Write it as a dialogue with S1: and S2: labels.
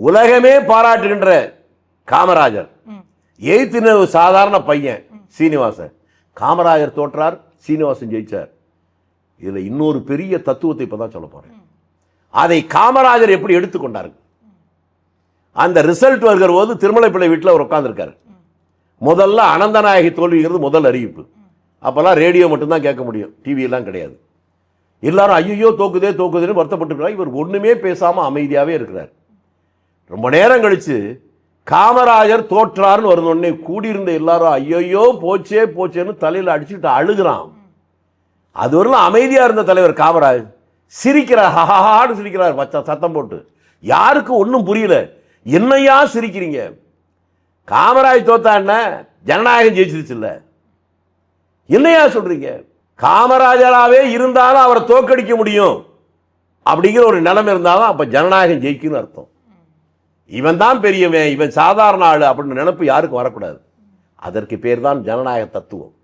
S1: உலகமே பாராட்டுகின்ற காமராஜர்.
S2: ம்.
S1: எய்த்தின ஒரு சாதாரண பையன் சீனிவாசன். காமராஜர் தோற்றார் சீனிவாசன் ஜெயிச்சார். இதுல இன்னொரு பெரிய தத்துவத்தை இப்பதான் சொல்ல போறேன். அதை காமராஜர் எப்படி எடுத்துக்கொண்டார்கள் அந்த ரிசல்ட் வருகிற போது திருமலைப்பிள்ளை வீட்டில் அவர் உட்காந்துருக்காரு முதல்ல அனந்தநாயகி தோல்விங்கிறது முதல் அறிவிப்பு. அப்போல்லாம் ரேடியோ மட்டும்தான் கேட்க முடியும் டிவி எல்லாம் கிடையாது. எல்லாரும் ஐயோ தோக்குதே தோக்குதேன்னு வருத்தப்பட்டுருக்காங்க. இவர் ஒண்ணுமே பேசாம அமைதியாவே இருக்கிறார். ரொம்ப நேரம் கழிச்சு காமராஜர் தோற்றாருன்னு வருது உடனே கூடியிருந்த எல்லாரும் ஐயோ போச்சே போச்சேன்னு தலையில் அடிச்சுட்டு அழுகிறான். அதுவரையிலும் அமைதியாக இருந்த தலைவர் காமராஜ் சிரிக்கிறார் ஹஹான்னு சிரிக்கிறார் மச்ச சத்தம் போட்டு. யாருக்கும் ஒன்றும் புரியல. என்னையா சிரிக்கிறீங்க? காமராஜ் தோத்தா என்ன? ஜனநாயகம் ஜெயிச்சிருச்சு இல்லை. என்னையா சொல்கிறீங்க காமராஜராகவே இருந்தாலும் அவரை தோக்கடிக்க முடியும். அப்படிங்கிற ஒரு நிலைமை இருந்தாலும் அப்போ ஜனநாயகம் ஜெயிக்கும்னு அர்த்தம். இவன் தான் பெரியவன் இவன் சாதாரண ஆள் அப்படின்னு நினப்பு யாருக்கும் வரக்கூடாது. அதற்கு பேர் தான் ஜனநாயக தத்துவம்.